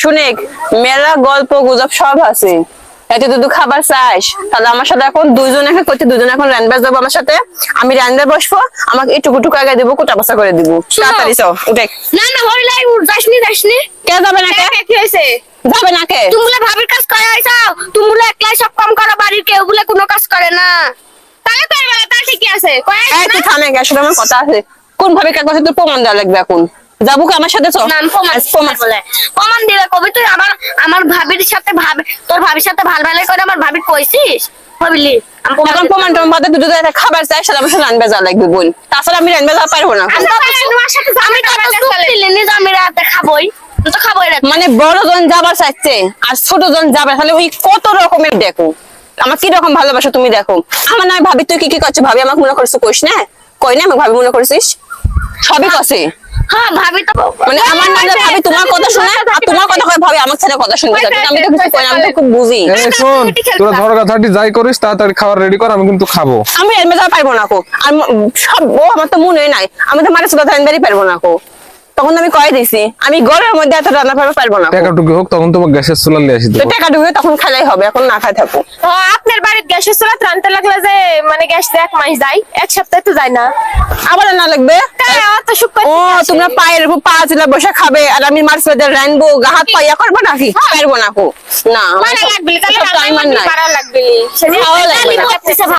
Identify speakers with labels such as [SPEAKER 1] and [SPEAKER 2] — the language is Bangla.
[SPEAKER 1] শুনে মেলা গল্প গুজব সব আছে। এত তুই খাবার চাস। তাহলে আমার সাথে এখন দুইজন এখন করতে দুজন এখন রান্না যাব আমার সাথে। আমি রান্না বসবো আমাকে একটু টুকু আগে দিব কোটা বসা করে দিব। তাড়াতাড়ি চল উঠে।
[SPEAKER 2] না না যাসনি যাসনি।
[SPEAKER 1] কে যাবে না কে?
[SPEAKER 2] কি হয়েছে?
[SPEAKER 1] যাবে না কে?
[SPEAKER 2] তুমি ভাবির কাজ করে তুমি একলাই সব কাম করো বাড়ির কেউ বলে কোনো কাজ করে না। তাহলে তো এবার তা ঠিকই আছে। কয়
[SPEAKER 1] এই থামে আমার কথা আছে। কোন ভাবে কার কথা তোর প্রমাণ দেওয়া লাগবে এখন? যাব কি আমার সাথে চল
[SPEAKER 2] নাম প্রমাণ
[SPEAKER 1] প্রমাণ।
[SPEAKER 2] বলে। প্রমাণ দিলে আমার ভাবির সাথে ভাবি তোর ভাবির সাথে ভালো ভালো করে আমার ভাবি কইছিস? ভাবিলি প্রমাণ
[SPEAKER 1] এখন
[SPEAKER 2] দিতে
[SPEAKER 1] প্রমাণ টমাণ বাদে তুই একটা খাবার চাই রান্না যাওয়া লাগবে বল তাছাড়া আমি রান্না যাওয়া পারব না।
[SPEAKER 2] আমি তো তোমার সাথে আমি তো আমি রাতে খাবই। তুই তো খাবই রাতে।
[SPEAKER 1] মানে বড় জন যাবার চাইছে আর ছোট জন যাবে তাহলে ওই কত রকমের দেখো। আমার কি রকম ভালোবাসা তুমি দেখো? আমার নয় ভাবি তুই কি কি করছ ভাবি আমাকে মনে করছ কইস না? কই না আমাকে ভাবি মনে করছিস? সবই কছে?
[SPEAKER 2] হ্যাঁ ভাবি তো
[SPEAKER 1] মানে আমার না ভাবি তোমার কথা শুনে আর তোমার কথা আমার ছেলে কথা শুনতে চাই আমি তো কিছু কই না, আমি তো খুব বুঝি।
[SPEAKER 3] শোন তোরা ঝড়গাছাটি যাই করিস তাড়াতাড়ি খাবার রেডি কর আমি কিন্তু খাব।
[SPEAKER 1] আমি এলমে যাওয়া পারব না কো। আর সব ও আমার তো মনে নাই। আমি তো মারা কথা আনবারই পারব না কো। তখন তো আমি কয়ে দিছি আমি গরমের মধ্যে এত রান্না করতে পারব না কো।
[SPEAKER 3] টাকাটুকু হোক তখন তোমার গ্যাসের চুলা নিয়ে আসি
[SPEAKER 1] তো টাকা ঢুকে তখন খালাই হবে এখন না খাই থাকো
[SPEAKER 4] আপনার বাড়ির গ্যাসের চুলা রানতে লাগলে যে মানে গ্যাস এক মাস যায় এক সপ্তাহ তো যায় না।
[SPEAKER 1] আবার না লাগবে। ও তোমরা পায়ের পা চিলা বসে খাবে আর আমি মাছ বেঁধে রানবো গা হাত পাইয়া করব নাকি? পারব না না আমার
[SPEAKER 4] লাগবে।
[SPEAKER 1] না।